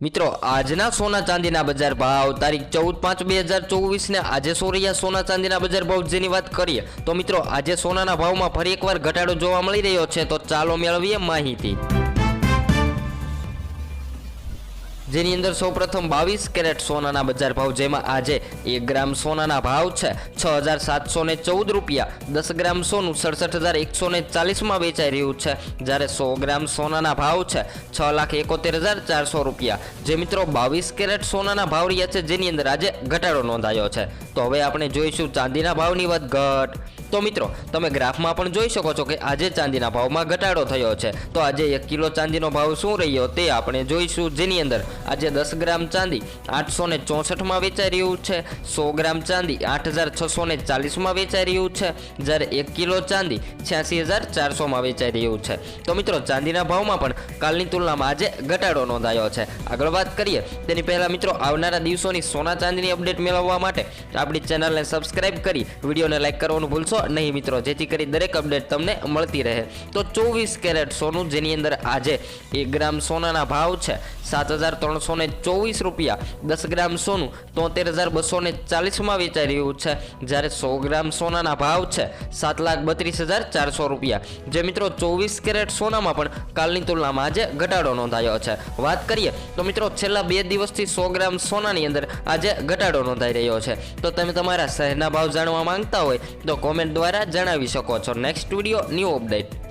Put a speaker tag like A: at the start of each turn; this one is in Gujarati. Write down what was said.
A: મિત્રો, આજના સોના ચાંદીના બજાર ભાવ, તારીખ ચૌદ પાંચ બે હજાર ચોવીસને આજે સોરૈયા સોના ચાંદીના બજાર ભાવ જેની વાત કરીએ, તો મિત્રો, આજે સોનાના ભાવમાં ફરી એકવાર ઘટાડો જોવા મળી રહ્યો છે, તો ચાલો મેળવીએ માહિતી. જેની અંદર સૌપ્રથમ બાવીસ કેરેટ સોનાના બજાર ભાવ, જેમાં આજે એક ગ્રામ સોનાના ભાવ છે. છ હજાર સાતસો ને ચૌદ રૂપિયા. દસ ગ્રામ સોનું સડસઠ હજાર એકસો ને ચાલીસમાં વેચાઈ રહ્યું છે. જ્યારે સો ગ્રામ સોનાના ભાવ છે, છ લાખ એકોતેર હજાર ચારસો રૂપિયા. જે મિત્રો બાવીસ કેરેટ સોનાના ભાવ રહ્યા છે, જેની અંદર આજે ઘટાડો નોંધાયો છે. તો હવે આપણે જોઈશું ચાંદીના ભાવની વધઘટ. તો મિત્રો, તમે ગ્રાફમાં પણ જોઈ શકો છો કે આજે ચાંદીના ભાવમાં ઘટાડો થયો છે. તો આજે એક કિલો ચાંદીનો ભાવ શું રહ્યો તે આપણે જોઈશું. જેની અંદર આજે દસ ગ્રામ ચાંદી આઠસો ને ચોસઠમાં વેચાઈ રહ્યું છે. સો ગ્રામ ચાંદી આઠ હજાર છસો ને ચાલીસમાં વેચાઈ રહ્યું છે. જ્યારે એક કિલો ચાંદી છ્યાસી હજાર ચારસોમાં વેચાઈ રહ્યું છે. તો મિત્રો, ચાંદીના ભાવમાં પણ કાલની તુલનામાં આજે ઘટાડો નોંધાયો છે. આગળ વાત કરીએ, તેની પહેલાં મિત્રો, આવનારા દિવસોની સોના ચાંદીની અપડેટ મેળવવા માટે આપણી ચેનલને સબસ્ક્રાઇબ કરી વિડીયોને લાઇક કરવાનું ભૂલશો નહીં મિત્રો, જેથી કરી દરેક અપડેટ તમને મળતી રહે. તો ચોવીસ કેરેટ સોનું, જેની અંદર આજે એક ગ્રામ સોનાના ભાવ છે, સાત હજાર ત્રણસો ચોવીસ રૂપિયા. દસ ગ્રામ સોનું, તોતેર હજાર બસો ચાલીસમાં વેચાઈ રહ્યું છે. જ્યારે સો ગ્રામ સોનાના ભાવ છે, સાત લાખ બત્રીસ હજાર ચારસો રૂપિયા. જે મિત્રો, ચોવીસ કેરેટ સોનામાં પણ કાલની તુલનામાં આજે ઘટાડો નોંધાયો છે. વાત કરીએ, તો મિત્રો, છેલ્લા બે દિવસથી સો ગ્રામ સોનાની અંદર આજે ઘટાડો નોંધાઈ રહ્યો છે. તો તમે તમારા શહેરના ભાવ જાણવા માંગતા હોય, તો કોમેન્ટ દ્વારા જણાવી શકો છો. Next video new update